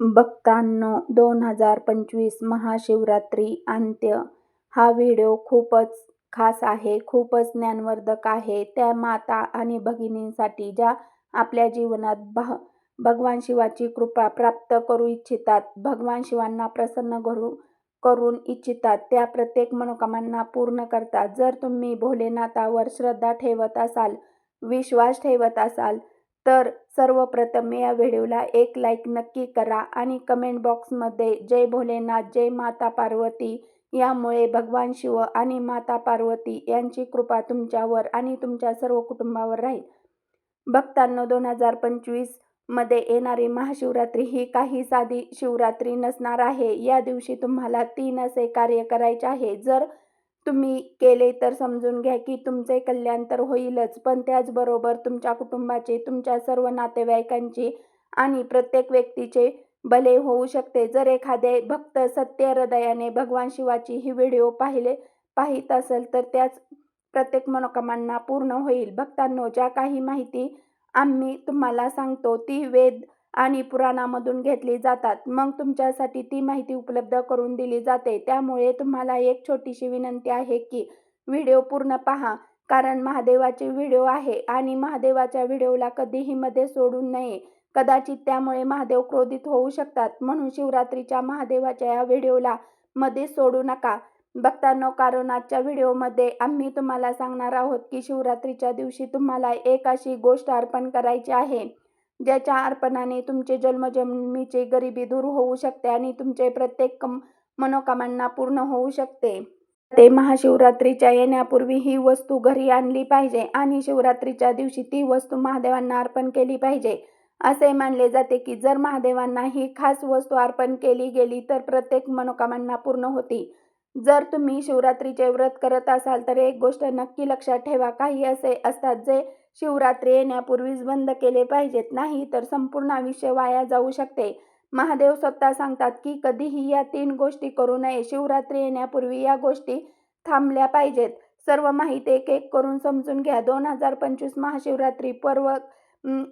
भक्तांनो दोन हजार पंचवीस महाशिवरात्री अंत्य. हा व्हिडिओ खूपच खास आहे खूपच ज्ञानवर्धक आहे. त्या माता आणि भगिनींसाठी ज्या आपल्या जीवनात भा भगवान शिवाची कृपा प्राप्त करू इच्छितात भगवान शिवांना प्रसन्न करू करून इच्छितात त्या प्रत्येक मनोकामना पूर्ण करतात. जर तुम्ही भोलेनाथावर श्रद्धा ठेवत असाल विश्वास ठेवत असाल तर सर्वप्रथम या व्हिडिओला एक लाईक नक्की करा आणि कमेंट बॉक्समध्ये जय भोलेनाथ जय माता पार्वती यामुळे भगवान शिव आणि माता पार्वती यांची कृपा तुमच्यावर आणि तुमच्या सर्व कुटुंबावर राहील. भक्तांनो दोन हजार पंचवीसमध्ये येणारी महाशिवरात्री ही काही साधी शिवरात्री नसणार आहे. या दिवशी तुम्हाला तीन असे कार्य करायचे आहे. जर तुम्ही केले तर समजून घ्या की तुमचे कल्याण तर होईलच पण त्याचबरोबर तुमच्या कुटुंबाचे तुमच्या सर्व नातेवाईकांची आणि प्रत्येक व्यक्तीचे भले होऊ शकते. जर एखादे भक्त सत्य हृदयाने भगवान शिवाची ही व्हिडिओ पाहिले पाहित असेल तर त्याच प्रत्येक मनोकामना पूर्ण होईल. भक्तांनो ज्या काही माहिती आम्ही तुम्हाला सांगतो ती वेद आणि पुराणामधून घेतली जातात. मग तुमच्यासाठी ती माहिती उपलब्ध करून दिली जाते. त्यामुळे तुम्हाला एक छोटीशी विनंती आहे की व्हिडिओ पूर्ण पहा कारण महादेवाचे व्हिडिओ आहे आणि महादेवाच्या व्हिडिओला कधीही मध्ये सोडू नये. कदाचित त्यामुळे महादेव क्रोधित होऊ शकतात. म्हणून शिवरात्रीच्या महादेवाच्या या व्हिडिओला मध्ये सोडू नका. बघतानो कारण आजच्या व्हिडिओमध्ये आम्ही तुम्हाला सांगणार आहोत की शिवरात्रीच्या दिवशी तुम्हाला एक अशी गोष्ट अर्पण करायची आहे. ज्याच्या अर्पणाने तुमचे जन्मजन्मीची गरिबी दूर होऊ शकते आणि तुमचे प्रत्येक मनोकामांना पूर्ण होऊ शकते. ते महाशिवरात्रीच्या येण्यापूर्वी ही वस्तू घरी आणली पाहिजे आणि शिवरात्रीच्या दिवशी ती वस्तू महादेवांना अर्पण केली पाहिजे. असे मानले जाते की जर महादेवांना ही खास वस्तू अर्पण केली गेली तर प्रत्येक मनोकामना पूर्ण होती. जर तुम्ही शिवरात्रीचे व्रत करत असाल तर एक गोष्ट नक्की लक्षात ठेवा. काही असे असतात जे शिवरात्री येण्यापूर्वीच बंद केले पाहिजेत. नाही तर संपूर्ण आयुष्य वाया जाऊ शकते. महादेव स्वतः सांगतात की कधीही या तीन गोष्टी करू नये. शिवरात्री येण्यापूर्वी या गोष्टी थांबल्या पाहिजेत. सर्व माहिती एक एक करून समजून घ्या. दोन हजार पंचवीस महाशिवरात्री पर्व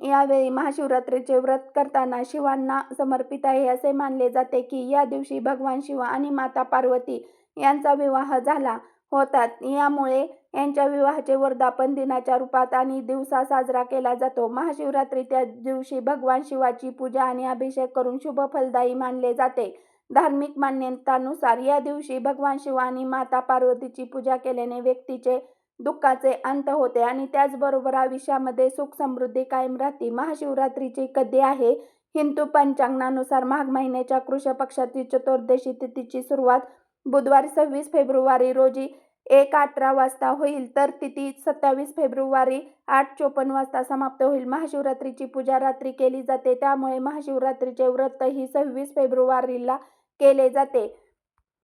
यावेळी महाशिवरात्रीचे व्रत करताना शिवांना समर्पित आहे. असे मानले जाते की या दिवशी भगवान शिव आणि माता पार्वती यांचा विवाह झाला होतात यामुळे यांच्या विवाहाचे वर्धापन दिनाच्या रूपात आणि दिवसा साजरा केला जातो. महाशिवरात्री त्या दिवशी भगवान शिवाची पूजा आणि अभिषेक करून शुभ फलदायी मानले जाते. धार्मिक मान्यतानुसार या दिवशी भगवान शिव आणि माता पार्वतीची पूजा केल्याने व्यक्तीचे दुःखाचे अंत होते आणि त्याचबरोबर आयुष्यामध्ये सुख समृद्धी कायम राहते. महाशिवरात्रीची कधी आहे? हिंदू पंचांगानुसार माघ महिन्याच्या कृष पक्षातील चतुर्दशी तिथीची सुरुवात बुधवारी सव्वीस फेब्रुवारी रोजी एक अठरा वाजता होईल तर तिथी सत्तावीस फेब्रुवारी आठ चोपन्न वाजता समाप्त होईल. महाशिवरात्रीची पूजा रात्री केली जाते. त्यामुळे महाशिवरात्रीचे व्रत ही सव्वीस फेब्रुवारीला केले जाते.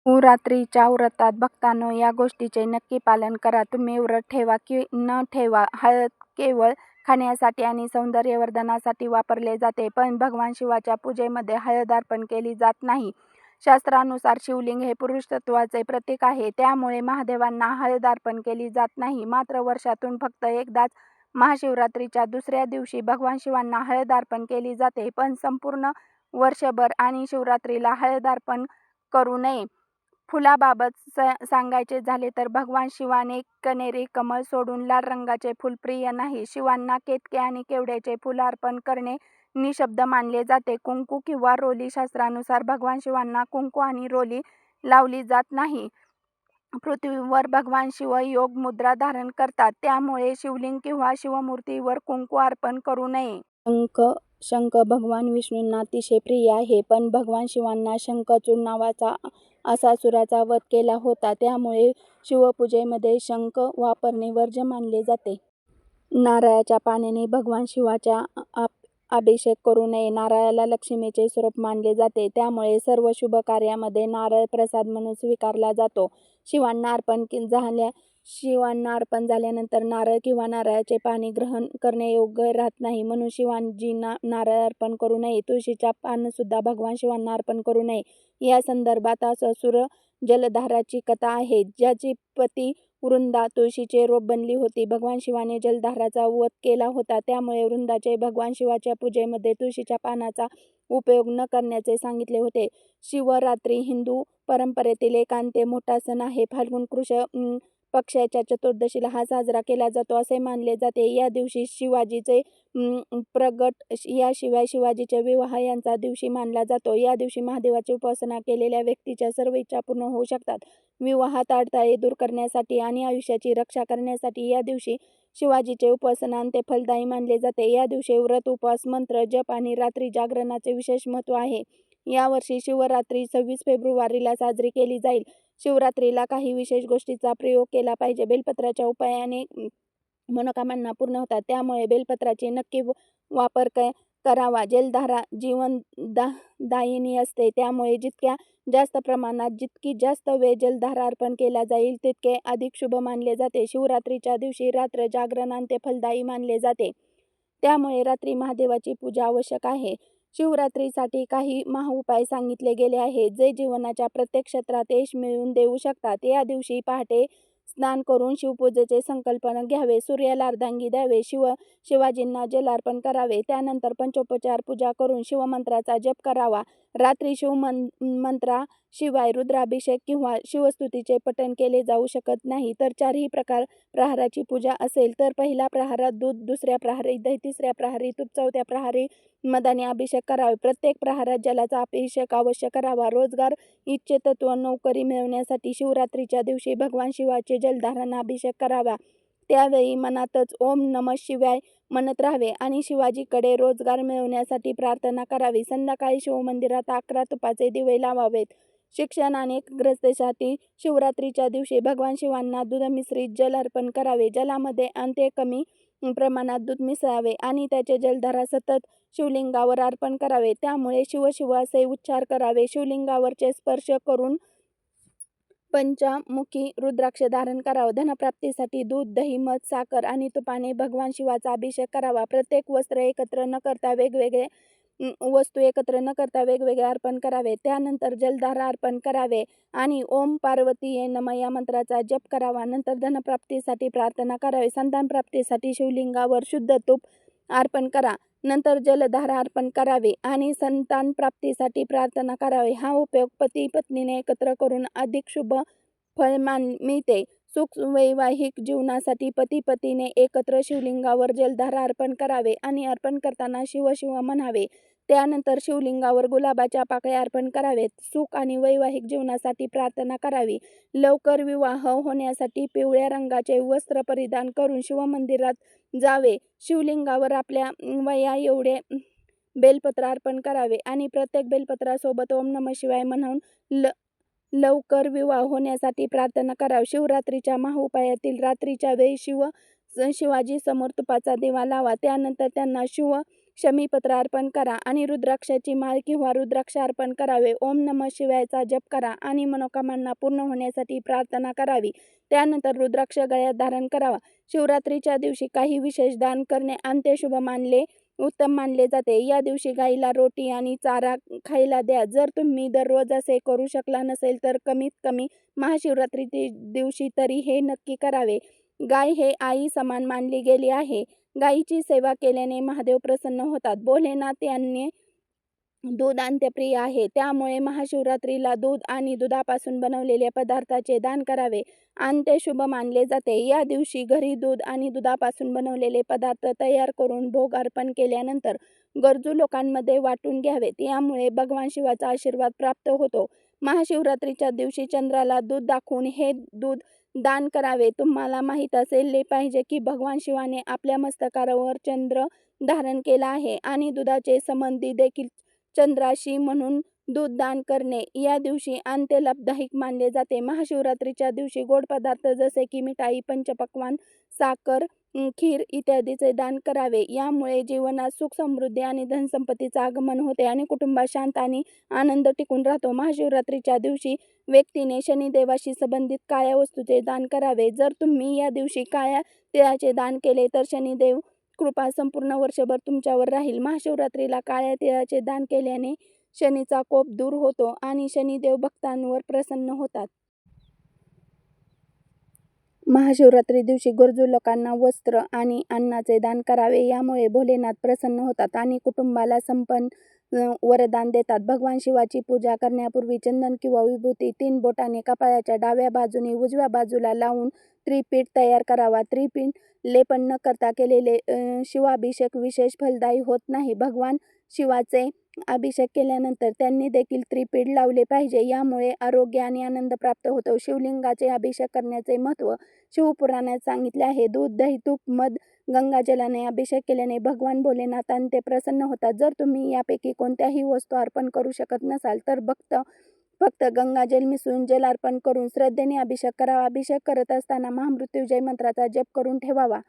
रात्रीच्या व्रतात भक्तांनो या गोष्टीचे नक्की पालन करा. तुम्ही व्रत ठेवा की न ठेवा हळद केवळ खाण्यासाठी आणि सौंदर्यवर्धनासाठी वापरले जाते. पण भगवान शिवाच्या पूजेमध्ये हळद अर्पण केली जात नाही. शास्त्रानुसार शिवलिंग हे पुरुष तत्वाचे प्रतीक आहे. त्यामुळे महादेवांना हळद अर्पण केली जात नाही. मात्र वर्षातून फक्त एकदाच महाशिवरात्रीच्या दुसऱ्या दिवशी भगवान शिवांना हळद अर्पण केली जाते. पण संपूर्ण वर्षभर आणि शिवरात्रीला हळद अर्पण करू नये. फुलाबाबत सांगायचे झाले तर भगवान शिवाने कनेरी कमळ सोडून लाल रंगाचे फुल प्रिय नाही. शिवांना केतके आणि केवड्याचे फुल अर्पण करणे निशब्द मानले जाते. कुंकू किंवा रोली शास्त्रानुसार भगवान शिवांना कुंकू आणि रोली लावली जात नाही. पृथ्वीवर भगवान शिव योग मुद्रा धारण करतात. त्यामुळे शिवलिंग किंवा शिवमूर्तीवर कुंकू अर्पण करू नये. शंख शंख भगवान विष्णूंना अतिशय प्रिय आहे पण भगवान शिवांना शंखचूड नावाचा असासुराचा वध केला होता. त्यामुळे शिवपूजेमध्ये शंख वापरणे वर्ज्य मानले जाते. नारळाच्या पाण्याने भगवान शिवाच्या अभिषेक करू नये. नारळाला लक्ष्मीचे स्वरूप मानले जाते. त्यामुळे सर्व शुभ कार्यामध्ये नारळ प्रसाद म्हणून स्वीकारला जातो. शिवांना अर्पण झाल्या शिवांना अर्पण झाल्यानंतर नारळ किंवा नारळाचे पाणी ग्रहण करणे योग्य राहत नाही. म्हणून शिवांजींना नारळ अर्पण करू नये. तुळशीच्या पानसुद्धा भगवान शिवांना अर्पण करू नये. या संदर्भात असुर जलधाराची कथा आहे. ज्याची पती वृंदा तुळशीचे रोप बनली होती. भगवान शिवाने जलधाराचा वध केला होता. त्यामुळे वृंदाचे भगवान शिवाच्या पूजेमध्ये तुळशीच्या पानाचा उपयोग न करण्याचे सांगितले होते. शिवरात्री हिंदू परंपरेतील एक मोठा सण आहे. फाल्गुन कृष्ण पक्षाच्या चतुर्दशीला हा साजरा केला जातो असे मानले जाते. या दिवशी शिवाजीचे प्रगट याशिवाय शिवाजीचे विवाह यांचा दिवशी मानला जातो. या दिवशी महादेवाची उपासना केलेल्या व्यक्तीच्या सर्व इच्छा पूर्ण होऊ शकतात. विवाहात अडथळे दूर करण्यासाठी आणि आयुष्याची रक्षा करण्यासाठी या दिवशी शिवाजीचे उपासना ते फलदायी मानले जाते. या दिवशी व्रत, उपवास, मंत्र जप आणि रात्री जागरणाचे विशेष महत्त्व आहे. यावर्षी शिवरात्री सव्वीस फेब्रुवारीला साजरी केली जाईल. शिवरात्रीला काही विशेष गोष्टीचा प्रयोग केला पाहिजे. बेलपत्राच्या उपायाने मनोकामना पूर्ण होतात. त्यामुळे बेलपत्राचे नक्की वापर क करावा. जलधारा दायिनी असते. त्यामुळे जितक्या जास्त प्रमाणात, जितकी जास्त वेळ जलधारा अर्पण केला जाईल तितके अधिक शुभ मानले जाते. शिवरात्रीच्या दिवशी रात्र जागरण फलदायी मानले जाते. त्यामुळे रात्री महादेवाची पूजा आवश्यक आहे. शिवरात्रीसाठी काही महाउपाय सांगितले गेले आहेत, जे जीवनाच्या प्रत्येक क्षेत्रात यश मिळवून देऊ शकतात. या दिवशी पहाटे स्नान करून शिवपूजेचे संकल्पन घ्यावे. सूर्याला अर्धांगी द्यावे. शिव शिवाजींना जलार्पण करावे. त्यानंतर पंचोपचार पूजा करून शिवमंत्राचा जप करावा. रात्री शिवाय रुद्राभिषेक किंवा शिवस्तुतीचे पठण केले जाऊ शकत नाही. तर चारही प्रकार प्रहाराची पूजा असेल तर पहिल्या प्रहारात दूध, दुसऱ्या प्रहारी दही, तिसऱ्या प्रहारी तूप, चौथ्या प्रहारी मदाने अभिषेक करावे प्रत्येक प्रहारात जलाचा अभिषेक अवश्य करावा. रोजगार, इच्छित नोकरी मिळवण्यासाठी शिवरात्रीच्या दिवशी भगवान शिवाचे जलधारांना अभिषेक करावा. त्यावेळी मनातच ओम नमः शिवाय म्हणत राहावे आणि शिवाजीकडे रोजगार मिळवण्यासाठी प्रार्थना करावी. संध्याकाळी शिवमंदिरात अकरा तुपाचे दिवे लावावेत. शिक्षण आणि एकाग्रतेसाठी शिवरात्रीच्या दिवशी भगवान शिवांना दूध मिश्रित जल अर्पण करावे. जलामध्ये अंत्य कमी प्रमाणात दूध मिसळावे आणि त्याचे जलधारा सतत शिवलिंगावर अर्पण करावे. त्यामुळे शिव शिव असे उच्चार करावे. शिवलिंगावरचे स्पर्श करून पंचमुखी रुद्राक्ष धारण करावं धनप्राप्तीसाठी दूध, दही, मध, साखर आणि तुपाने भगवान शिवाचा अभिषेक करावा. प्रत्येक वस्त्र एकत्र न करता वेगवेगळे वस्तू एकत्र न करता वेगवेगळे अर्पण करावे. त्यानंतर जलधारा अर्पण करावे आणि ओम पार्वतीये नम या मंत्राचा जप करावा. नंतर धनप्राप्तीसाठी प्रार्थना करावी. संतानप्राप्तीसाठी शिवलिंगावर शुद्ध तूप अर्पण करा. नंतर जलधारा अर्पण करावे आणि संतान प्राप्तीसाठी प्रार्थना करावे हा उपयोग पती-पत्नीने एकत्र करून अधिक शुभ फळ मान मिळते. सुख वैवाहिक जीवनासाठी पती-पत्नीने एकत्र शिवलिंगावर जलधारा अर्पण करावे आणि अर्पण करताना शिव शिव म्हणावे. त्यानंतर शिवलिंगावर गुलाबाच्या पाकळ्या अर्पण करावेत. सुख आणि वैवाहिक जीवनासाठी प्रार्थना करावी. लवकर विवाह होण्यासाठी पिवळ्या रंगाचे वस्त्र परिधान करून शिवमंदिरात जावे. शिवलिंगावर आपल्या वया एवढे बेलपत्र अर्पण करावे आणि प्रत्येक बेलपत्रासोबत ओम नमः शिवाय म्हणून ल लवकर विवाह होण्यासाठी प्रार्थना करावी. शिवरात्रीच्या महाउपायातील रात्रीच्या वेळी शिव शिवाजी समोर तुपाचा दिवा लावा. त्यानंतर त्यांना शिव शमीपत्र अर्पण करा आणि रुद्राक्षाची माळ किंवा रुद्राक्ष अर्पण करावे. ओम नमः शिवायचा जप करा आणि मनोकामना पूर्ण होण्यासाठी प्रार्थना करावी. त्यानंतर रुद्राक्ष गळ्यात धारण करावा. शिवरात्रीच्या दिवशी काही विशेष दान करणे अंत्यशुभ शुभ उत्तम मानले जाते. या दिवशी गायीला रोटी आणि चारा खायला द्या. जर तुम्ही दररोज असे करू शकला नसेल तर कमीत कमी महाशिवरात्री दिवशी तरी हे नक्की करावे. गाय हे आई समान मानली गेली आहे. गायीची सेवा केल्याने महादेव प्रसन्न होतात. भोलेनाथ यांनी दूध अंत्यप्रिय आहे. त्यामुळे महाशिवरात्रीला दूध आणि दुधापासून बनवलेल्या पदार्थाचे दान करावे अंत्य शुभ मानले जाते. या दिवशी घरी दूध आणि दुधापासून बनवलेले पदार्थ तयार करून भोग अर्पण केल्यानंतर गरजू लोकांमध्ये वाटून घ्यावेत. यामुळे भगवान शिवाचा आशीर्वाद प्राप्त होतो. महाशिवरात्रीच्या दिवशी चंद्राला दूध दाखवून हे दूध दान करावे. तुम्हाला माहीत असले पाहिजे की भगवान शिवाने आपल्या मस्तकावर चंद्र धारण केला आहे आणि दुधाचे संबंधी देखील चंद्राशी म्हणून दूध दान करणे या दिवशी अंत्य लाभदायक मानले जाते. महाशिवरात्रीच्या दिवशी गोड पदार्थ जसे की मिठाई, पंचपक्वान साखर, खीर इत्यादीचे दान करावे. यामुळे जीवनात सुख, समृद्धी आणि धनसंपत्तीचे आगमन होते आणि कुटुंबात शांत आणि आनंद टिकून राहतो. महाशिवरात्रीच्या दिवशी व्यक्तीने शनिदेवाशी संबंधित काळ्या वस्तूचे दान करावे. जर तुम्ही या दिवशी काळ्या तिळाचे दान केले तर शनिदेव कृपा संपूर्ण वर्षभर तुमच्यावर राहील. महाशिवरात्रीला काळ्या तिळाचे दान केल्याने शनीचा कोप दूर होतो आणि शनिदेव भक्तांवर प्रसन्न होतात. महाशिवरात्री दिवशी गरजू लोकांना वस्त्र आणि अन्नाचे दान करावे यामुळे भोलेनाथ प्रसन्न होतात आणि कुटुंबाला संपन्न वरदान देतात. भगवान शिवाची पूजा करण्यापूर्वी चंदन किंवा विभूती तीन बोटाने कपाळाच्या डाव्या बाजूने उजव्या बाजूला लावून त्रिपीठ तयार करावा. त्रिपीठ लेपन न करता केलेले शिवाभिषेक विशेष फलदायी होत नाही. भगवान शिवाचे अभिषेक केल्यानंतर त्यांनी देखील त्रिपीठ लावले पाहिजे. यामुळे आरोग्य आणि आनंद प्राप्त होतो. शिवलिंगाचे अभिषेक करण्याचे महत्त्व शिवपुराणात सांगितले आहे. दूध दही तूप मध गंगाजलाने अभिषेक केल्याने भगवान भोलेनाथांते प्रसन्न होतात. जर तुम्ही यापैकी कोणत्याही वस्तू अर्पण करू शकत नसाल तर भक्त फक्त गंगाजल मिसळून जल अर्पण करून श्रद्धेने अभिषेक करावा. अभिषेक करत असताना महामृत्युजय मंत्राचा जप करून ठेवावा.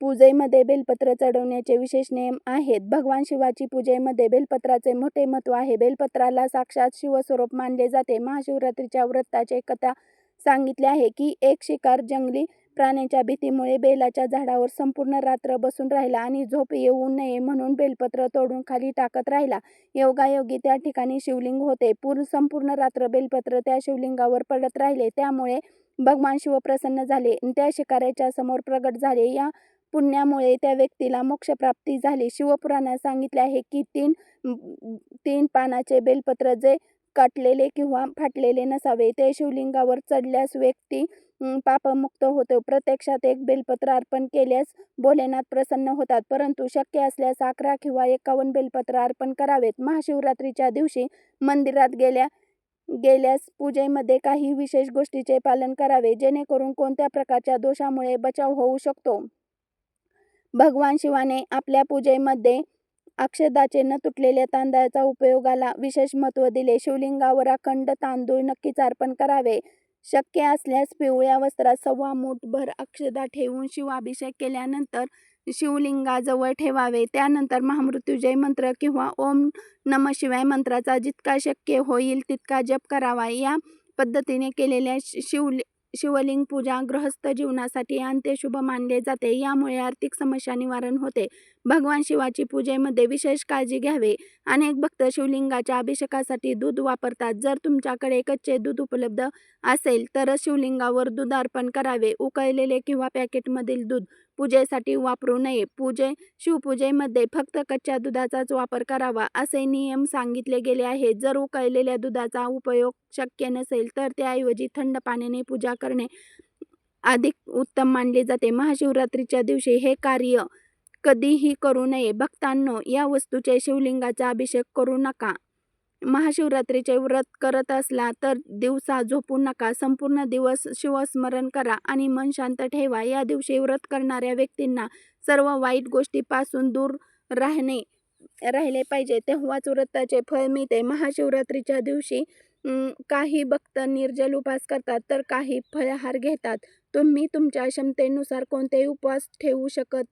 पूजेमध्ये बेलपत्र चढवण्याचे विशेष नियम आहेत. भगवान शिवाची पूजेमध्ये बेलपत्राचे मोठे महत्त्व आहे. बेलपत्राला साक्षात शिवस्वरूप मानले जाते. महाशिवरात्रीच्या व्रताचे कथा सांगितले आहे की एक शिकार जंगली प्राण्यांच्या भीतीमुळे बेलाच्या झाडावर संपूर्ण रात्र बसून राहिला आणि झोप येऊ नये म्हणून बेलपत्र तोडून खाली टाकत राहिला. योगायोगी त्या ठिकाणी शिवलिंग होते. पूर्ण संपूर्ण रात्र बेलपत्र त्या शिवलिंगावर पडत राहिले. त्यामुळे भगवान शिव प्रसन्न झाले. त्या शिकाऱ्याच्या समोर प्रगट झाले. या पुण्यामुळे त्या व्यक्तीला मोक्षप्राप्ती झाली. शिवपुराणात सांगितले आहे की तीन तीन पानाचे बेलपत्र जे काटलेले किंवा फाटलेले नसावे ते शिवलिंगावर चढल्यास व्यक्ती पापमुक्त होतो. प्रत्यक्षात एक बेलपत्र अर्पण केल्यास भोलेनाथ प्रसन्न होतात परंतु शक्य असल्यास अकरा किंवा एकावन्न बेलपत्र अर्पण करावेत. महाशिवरात्रीच्या दिवशी मंदिरात गेल्या गेल्यास पूजेमध्ये काही विशेष गोष्टीचे पालन करावे जेणेकरून कोणत्या प्रकारच्या दोषामुळे बचाव होऊ शकतो. भगवान शिवाने आपल्या पूजेमध्ये अक्षदाचे न तुटलेल्या तांदळाचा उपयोगाला विशेष महत्त्व दिले. शिवलिंगावर अखंड तांदूळ नक्कीच अर्पण करावे. शक्य असल्यास पिवळ्या वस्त्रात सव्वा मूठभर अक्षदा ठेवून शिवाभिषेक केल्यानंतर शिवलिंगाजवळ ठेवावे. त्यानंतर महामृत्युजय मंत्र किंवा ओम नम शिवाय मंत्राचा जितका शक्य होईल तितका जप करावा. या पद्धतीने केलेल्या शिवलि शिवलिंग पूजा गृहस्थ जीवनासाठी अंत्यशुभ मानले जाते. यामुळे आर्थिक समस्या निवारण होते. भगवान शिवाची पूजेमध्ये विशेष काळजी घ्यावे. अनेक भक्त शिवलिंगाच्या अभिषेकासाठी दूध वापरतात. जर तुमच्याकडे कच्चे दूध उपलब्ध असेल तर शिवलिंगावर दूध अर्पण करावे. उकळलेले किंवा पॅकेटमधील दूध पूजेसाठी वापरू नये. पूजे शिवपूजेमध्ये फक्त कच्च्या दुधाचाच वापर करावा असे नियम सांगितले गेले आहेत. जर उकळलेल्या दुधाचा उपयोग शक्य नसेल तर त्याऐवजी थंड पाण्याने पूजा करणे अधिक उत्तम मानले जाते. महाशिवरात्रीच्या दिवशी हे कार्य कधीही करू नये. भक्तांनो या वस्तूचे शिवलिंगाचा अभिषेक करू नका. महाशिवरात्रीचे व्रत करत असला तर दिवसा झोपू नका. संपूर्ण दिवस शिवस्मरण करा आणि मन शांत ठेवा. या दिवशी व्रत करणाऱ्या व्यक्तींना सर्व वाईट गोष्टीपासून दूर राहणे राहिले पाहिजे. तेव्हाच व्रताचे फळ मिळते. महाशिवरात्रीच्या दिवशी काही भक्त निर्जल उपवास करतात तर काही फलाहार घेतात. तुम्ही तुमच्या क्षमतेनुसार कोणतेही उपवास ठेवू शकत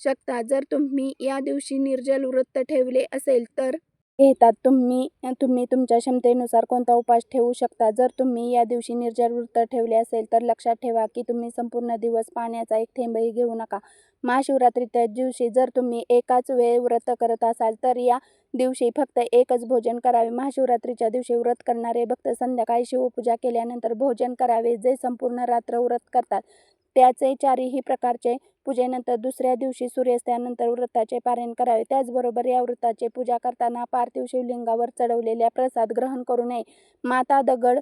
शकता. जर तुम्ही या दिवशी निर्जल व्रत ठेवले असेल तर घेतात. तुम्ही तुम्ही तुमच्या क्षमतेनुसार कोणता उपास ठेवू शकता. जर तुम्ही या दिवशी निर्जल व्रत ठेवले असेल तर लक्षात ठेवा की तुम्ही संपूर्ण दिवस पाण्याचा एक थेंबही घेऊ नका. महाशिवरात्रीच्या दिवशी जर तुम्ही एकाच वेळ व्रत करत असाल तर या दिवशी फक्त एकच भोजन करावे. महाशिवरात्रीच्या दिवशी व्रत करणारे भक्त संध्याकाळी शिवपूजा केल्यानंतर भोजन करावे जे संपूर्ण रात्र व्रत करतात. त्याचे चारही प्रकारचे पूजेनंतर दुसऱ्या दिवशी सूर्यास्तानंतर व्रताचे पारायण करावे. त्याचबरोबर या व्रताचे पूजा करताना पार्थिव शिवलिंगावर चढवलेल्या प्रसाद ग्रहण करू नये. माता दगड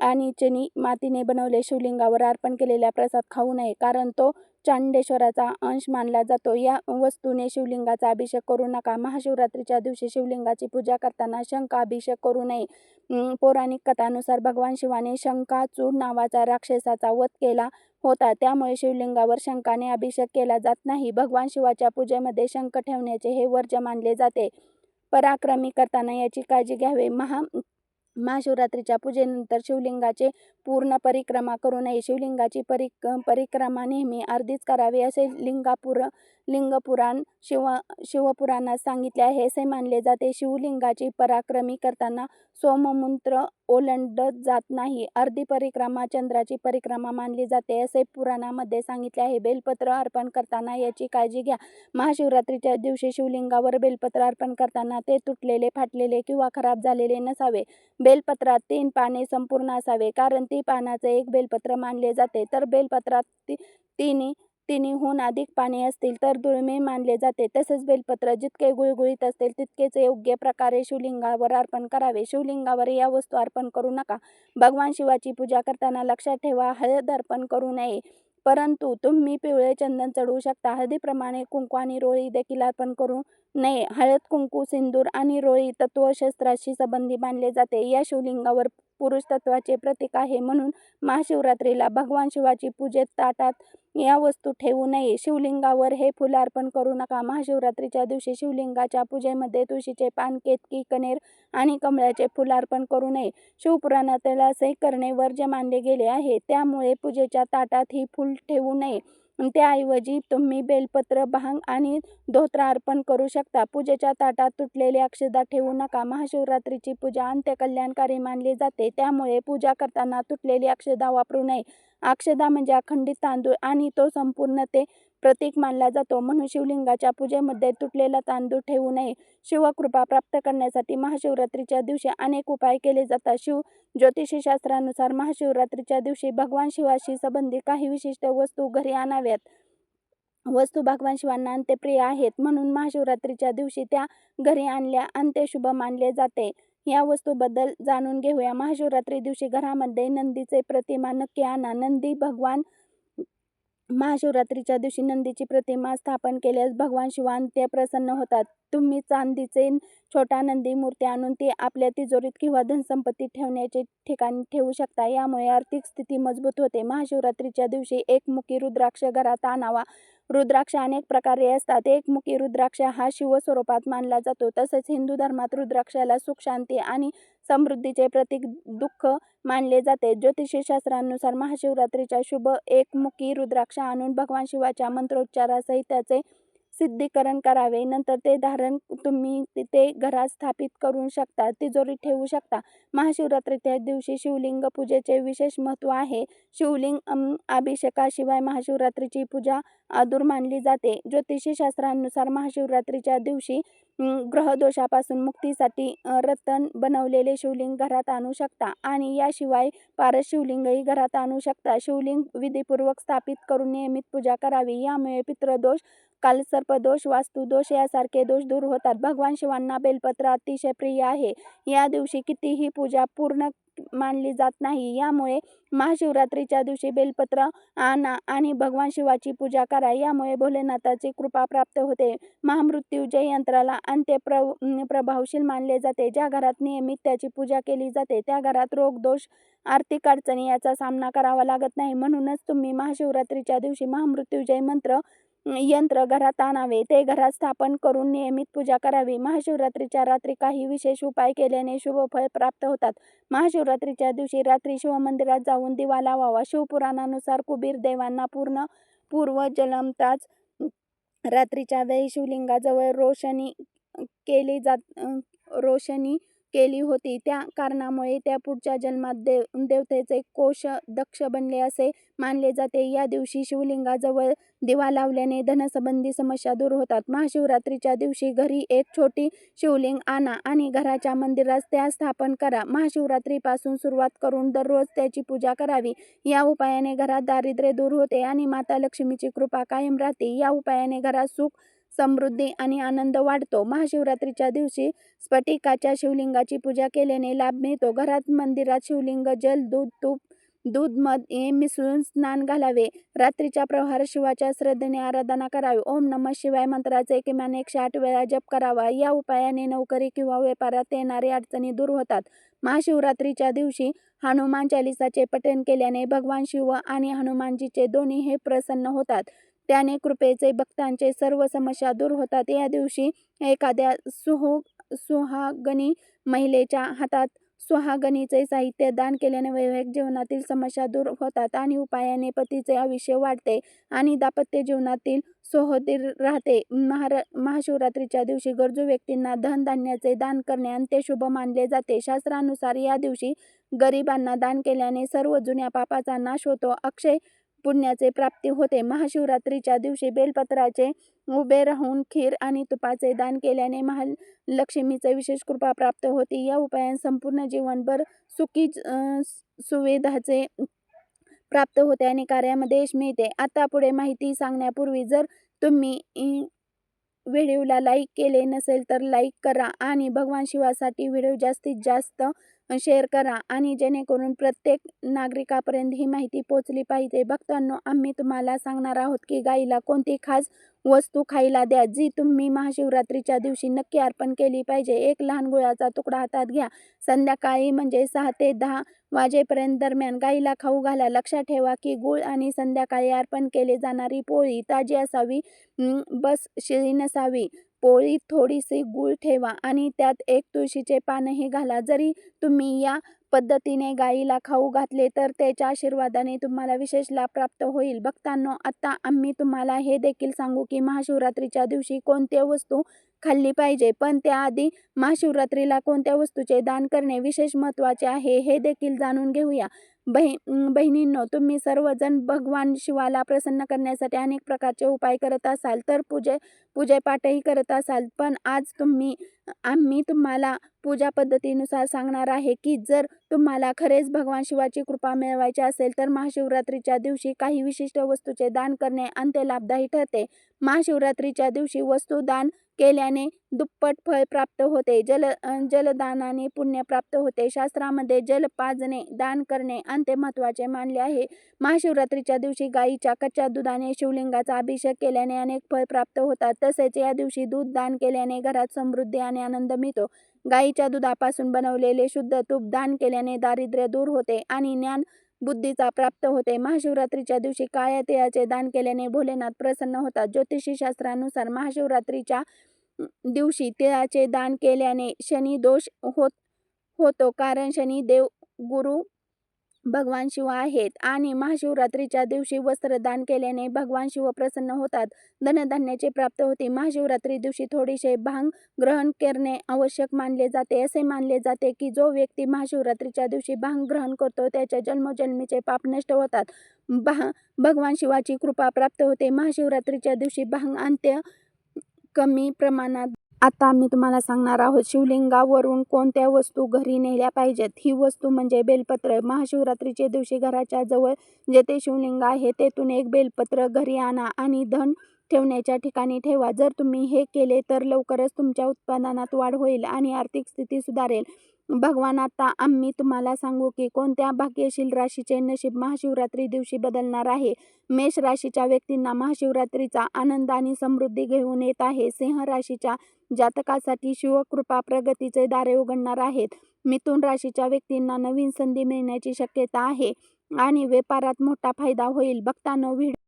आणि चनी मातीने बनवले शिवलिंगावर अर्पण केलेला प्रसाद खाऊ नये कारण तो चांडेश्वराचा अंश मानला जातो. या वस्तूने शिवलिंगाचा अभिषेक करू नका. महाशिवरात्रीच्या दिवशी शिवलिंगाची पूजा करताना शंख अभिषेक करू नये. पौराणिक कथानुसार भगवान शिवाने शंकाचूड नावाचा राक्षसाचा वध केला होता. त्यामुळे शिवलिंगावर शंखाने अभिषेक केला जात नाही. भगवान शिवाच्या पूजेमध्ये शंख ठेवण्याचे हे वर्ज मानले जाते. पराक्रमी करताना याची काळजी घ्यावे. महा महाशिवरात्रीच्या पूजेनंतर शिवलिंगाचे पूर्ण परिक्रमा करू नये. शिवलिंगाची परिक परिक्रमा नेहमी अर्धीच करावी असे लिंगापूर लिंगपुराण शिव शिवपुराणात सांगितले आहे. असे मानले जाते. शिवलिंगाची पराक्रमी करताना सोममंत्र ओलांडत जात नाही. अर्धी परिक्रमा चंद्राची परिक्रमा मानली जाते. असे पुराणामध्ये सांगितले आहे. बेलपत्र अर्पण करताना याची काळजी घ्या. महाशिवरात्रीच्या दिवशी शिवलिंगावर बेलपत्र अर्पण करताना ते तुटलेले फाटलेले किंवा खराब झालेले नसावे. बेलपत्रात तीन पाने संपूर्ण असावे. कारण ती पानाचे एक बेलपत्र मानले जाते. तर बेलपत्रात ती तिन्ही तिन्हीहून अधिक पाने असतील तर दुर्मिळ मानले जाते. तसेच बेलपत्र जितके गुळगुळीत असतील तितकेच योग्य प्रकारे शिवलिंगावर अर्पण करावे. शिवलिंगावर या वस्तू अर्पण करू नका. भगवान शिवाची पूजा करताना लक्षात ठेवा हळद अर्पण करू नये. परंतु तुम्ही पिवळे चंदन चढवू शकता. हळदीप्रमाणे कुंकू आणि रोळी देखील अर्पण करू नये. हळद कुंकू सिंदूर आणि रोळी तत्वशस्त्राशी संबंधी मानले जाते. या शिवलिंगावर पुरुष तत्वाचे प्रतीक आहे म्हणून महाशिवरात्रीला भगवान शिवाची पूजेत ताटात या वस्तू ठेवू नये. शिवलिंगावर हे फुलं अर्पण करू नका. महाशिवरात्रीच्या दिवशी शिवलिंगाच्या पूजेमध्ये तुळशीचे पान केतकी कनेर आणि कमळाचे फुल अर्पण करू नये. शिवपुराणातील असे करणे वर्ज्य मानले गेले आहे. त्यामुळे पूजेच्या ताटात ही फुल ठेवू नये. त्याऐवजी तुम्ही बेलपत्र भांग आणि धोत्र अर्पण करू शकता. पूजेच्या ताटात तुटलेले अक्षदा ठेवू नका. महाशिवरात्रीची पूजा अंत्यकल्याणकारी मानली जाते. त्यामुळे पूजा करताना तुटलेली अक्षदा वापरू नये. अक्षदा म्हणजे अखंडित तांदूळ आणि तो संपूर्ण ते प्रतीक मानला जातो. म्हणून शिवलिंगाच्या पूजेमध्ये तुटलेला तांदूळ ठेवू नये. शिवकृपा प्राप्त करण्यासाठी महाशिवरात्रीच्या दिवशी अनेक उपाय केले जातात. शिव ज्योतिषशास्त्रानुसार महाशिवरात्रीच्या दिवशी भगवान शिवाशी संबंधित काही विशिष्ट वस्तू घरी आणाव्यात. वस्तू भगवान शिवांना अंत्यप्रिय आहेत. म्हणून महाशिवरात्रीच्या दिवशी त्या घरी आणल्या अंत्यशुभ मानले जाते. या वस्तूबद्दल जाणून घेऊया. महाशिवरात्री दिवशी घरामध्ये नंदीचे प्रतिमा नक्की आणा. नंदी भगवान महाशिवरात्रीच्या दिवशी नंदीची प्रतिमा स्थापन केल्यास भगवान शिवान ते प्रसन्न होतात. तुम्ही चांदीचे छोटा नंदी मूर्ती आणून ती आपल्या तिजोरीत किंवा धनसंपत्ती ठेवण्याचे ठिकाणी ठेवू शकता. यामुळे आर्थिक स्थिती मजबूत होते. महाशिवरात्रीच्या दिवशी एकमुखी रुद्राक्ष घरात आणावा. रुद्राक्ष अनेक प्रकारे असतात. एकमुखी रुद्राक्ष हा शिवस्वरूपात मानला जातो. तसेच हिंदू धर्मात रुद्राक्षाला सुख शांती आणि समृद्धीचे प्रतीक दुःख मानले जाते. ज्योतिषशास्त्रानुसार महाशिवरात्रीच्या शुभ एकमुखी रुद्राक्ष आणून भगवान शिवाच्या मंत्रोच्चारासहित त्याचे सिद्धीकरण करावे. नंतर ते धारण तुम्ही ते घरात स्थापित करू शकता तिजोरी ठेवू शकता. महाशिवरात्रीच्या दिवशी शिवलिंग पूजेचे विशेष महत्त्व आहे. शिवलिंग अभिषेकाशिवाय महाशिवरात्रीची पूजा अधूर मानली जाते. ज्योतिषशास्त्रानुसार महाशिवरात्रीच्या दिवशी ग्रहदोषापासून मुक्तीसाठी रतन बनवलेले शिवलिंग घरात आणू शकता. आणि याशिवाय पारस शिवलिंगही घरात आणू शकता. शिवलिंग विधीपूर्वक स्थापित करून नियमित पूजा करावी. यामुळे पितृदोष कालसर्पदोष वास्तुदोष यासारखे दोष दूर होतात. भगवान शिवांना बेलपत्र अतिशय प्रिय आहे. या दिवशी कितीही पूजा पूर्ण मानली जात नाही. यामुळे महाशिवरात्रीच्या दिवशी बेलपत्र आणा आणि भगवान शिवाची पूजा करा. यामुळे भोलेनाथाची कृपा प्राप्त होते. महामृत्यूजय यंत्राला अंत्य प्र प्रभावशील मानले जाते. ज्या घरात नियमित त्याची पूजा केली जाते त्या घरात रोग दोष आर्थिक अडचणी याचा सामना करावा लागत नाही. म्हणूनच तुम्ही महाशिवरात्रीच्या दिवशी महामृत्यूजय मंत्र यंत्र घरात आणावे ते घरात स्थापन करून नियमित पूजा करावी. महाशिवरात्रीच्या रात्री काही विशेष उपाय केल्याने शुभ फळ प्राप्त होतात. महाशिवरात्रीच्या दिवशी रात्री शिवमंदिरात जाऊन दिवा लावावा शिवपुराणानुसार कुबीर देवांना पूर्ण पूर्व जलमताच रात्रीच्या वेळी शिवलिंगाजवळ रोशनी केली जात रोशनी केली होती. त्या कारणामुळे त्या पुढच्या जन्मात देव देवतेचे कोश दक्ष बनले असे मानले जाते. या दिवशी शिवलिंगाजवळ दिवा लावल्याने धनसंबंधी समस्या दूर होतात. महाशिवरात्रीच्या दिवशी घरी एक छोटी शिवलिंग आणा आणि घराच्या मंदिरात त्या स्थापन करा. महाशिवरात्रीपासून सुरुवात करून दररोज त्याची पूजा करावी. या उपायाने घरात दारिद्र्य दूर होते आणि माता लक्ष्मीची कृपा कायम राहते. या उपायाने घरात सुख समृद्धी आणि आनंद वाढतो. महाशिवरात्रीच्या दिवशी स्फटिकाच्या शिवलिंगाची पूजा केल्याने लाभ मिळतो. घरात मंदिरात शिवलिंग जल दूध तूप दूध मध हे मिसळून स्नान घालावे. रात्रीच्या प्रहार शिवाच्या श्रद्धेने आराधना करावी. ओम नम शिवाय मंत्राचे किमान एकशे आठ वेळा जप करावा. या उपायाने नोकरी किंवा व्यापारात येणारी अडचणी दूर होतात. महाशिवरात्रीच्या दिवशी हनुमान चालिसाचे पठण केल्याने भगवान शिव आणि हनुमानजीचे दोन्ही हे प्रसन्न होतात. त्याने कृपेचे भक्तांचे सर्व समस्या दूर होतात या दिवशी एखाद्या सुहो सुहागणी महिलेच्या हातात सुहागणीचे साहित्य दान केल्याने वैवाहिक जीवनातील समस्या दूर होतात आणि उपायाने पतीचे आयुष्य वाढते आणि दाम्पत्य जीवनातील सोहोदीर राहते. महार महाशिवरात्रीच्या दिवशी गरजू व्यक्तींना धनधान्याचे दान करणे अत्यंत शुभ मानले जाते. शास्त्रानुसार या दिवशी गरिबांना दान केल्याने सर्व जुन्या पापाचा नाश होतो, अक्षय पुण्याचे प्राप्ती होते. महाशिवरात्रीच्या दिवशी बेलपत्राचे उभे राहून खीर आणि तुपाचे दान केल्याने महालक्ष्मीचे विशेष कृपा प्राप्त होते. या उपायाने संपूर्ण जीवनभर सुखी सुविधाचे प्राप्त होते आणि कार्यामध्ये यश मिळते. आता पुढे माहिती सांगण्यापूर्वी जर तुम्ही व्हिडिओला लाईक केले नसेल तर लाईक करा आणि भगवान शिवासाठी व्हिडिओ जास्तीत जास्त शेअर करा आणि जेणेकरून प्रत्येक नागरिकापर्यंत ही माहिती पोचली पाहिजे. भक्तांनो, आम्ही तुम्हाला सांगणार आहोत की गाईला कोणती खास वस्तू खायला द्या, जी तुम्ही महाशिवरात्रीच्या दिवशी नक्की अर्पण केली पाहिजे. एक लहान गुळाचा तुकडा हातात घ्या. संध्याकाळी म्हणजे सहा ते दहा वाजेपर्यंत दरम्यान गाईला खाऊ घाला. लक्षात ठेवा की गूळ आणि संध्याकाळी अर्पण केली जाणारी पोळी ताजी असावी, बस शिळी नसावी. पोळीत थोडीशी गूळ ठेवा आणि त्यात एक तुळशीचे पानही घाला. जरी तुम्ही या पद्धतीने गाईला खाऊ घातले तर त्याच्या आशीर्वादाने तुम्हाला विशेष लाभ प्राप्त होईल. भक्तांनो, आता आम्ही तुम्हाला हे देखील सांगू की महाशिवरात्रीच्या दिवशी कोणत्या वस्तू खाल्ली पाहिजे. पण त्याआधी महाशिवरात्रीला कोणत्या वस्तूचे दान करणे विशेष महत्त्वाचे आहे हे देखील जाणून घेऊया. बहिणींनो, तुम्ही सर्वजण भगवान शिवाला प्रसन्न करण्यासाठी अनेक प्रकारचे उपाय करत असाल तर पूजे पूजेपाठही करत असाल. पण आज तुम्ही आम्ही तुम्हाला पूजा पद्धतीनुसार सांगणार आहे की जर तुम्हाला खरेच भगवान शिवाची कृपा मिळवायची असेल तर महाशिवरात्रीच्या दिवशी काही विशिष्ट वस्तूचे दान करणे अंत्य लाभदायी ठरते. महाशिवरात्रीच्या दिवशी वस्तू दान केल्याने दुप्पट फळ प्राप्त होते. जल जलदानाने पुण्य प्राप्त होते. शास्त्रामध्ये जल पाजणे दान करणे अत्यंत महत्त्वाचे मानले आहे. महाशिवरात्रीच्या दिवशी गाईच्या कच्च्या दुधाने शिवलिंगाचा अभिषेक केल्याने अनेक फळ प्राप्त होतात. तसेच या दिवशी दूध दान केल्याने घरात समृद्धी आणि आनंद मिळतो. गाईच्या दुधापासून बनवलेले शुद्ध तूप दान केल्याने दारिद्र्य दूर होते आणि ज्ञान बुद्धीचा प्राप्त होते. महाशिवरात्रीच्या दिवशी काळ्या तिळाचे दान केल्याने भोलेनाथ प्रसन्न होतात. ज्योतिषी शास्त्रानुसार महाशिवरात्रीच्या दिवशी तिळाचे दान केल्याने शनी दोष होत होतो कारण शनी देव गुरु भगवान शिव आहेत आणि महाशिवरात्रीच्या दिवशी वस्त्र दान केल्याने भगवान शिव प्रसन्न होतात. धनधान्याचे प्राप्त होते. महाशिवरात्री दिवशी थोडेसे भांग ग्रहण करणे आवश्यक मानले जाते. असे मानले जाते की जो व्यक्ती महाशिवरात्रीच्या दिवशी भांग ग्रहण करतो त्याच्या जन्मजन्मीचे पाप नष्ट होतात, भगवान शिवाची कृपा प्राप्त होते. महाशिवरात्रीच्या दिवशी भांग अंत्य कमी प्रमाणात आता आम्ही तुम्हाला सांगणार आहोत शिवलिंगावरून कोणत्या वस्तू घरी नेल्या पाहिजेत. ही वस्तू म्हणजे बेलपत्र. महाशिवरात्रीच्या दिवशी घराच्या जवळ जेथे शिवलिंग आहे तेथून एक बेलपत्र घरी आणा आणि धन ठेवण्याच्या ठिकाणी ठेवा. जर तुम्ही हे केले तर लवकरच तुमच्या उत्पादनात वाढ होईल आणि आर्थिक स्थिती सुधारेल. भगवान आता आम्ही तुम्हाला सांगू की कोणत्या भाग्यशील राशीचे नशीब महाशिवरात्री दिवशी बदलणार आहे. मेष राशीच्या व्यक्तींना महाशिवरात्रीचा आनंद आणि समृद्धी घेऊन येत आहे. सिंह राशीच्या जातकासाठी शिवकृपा प्रगतीचे दारे उघडणार आहेत मिथुन राशीच्या व्यक्तींना नवीन संधी मिळण्याची शक्यता आहे आणि व्यापारात मोठा फायदा होईल. बघतानो व्हिडिओ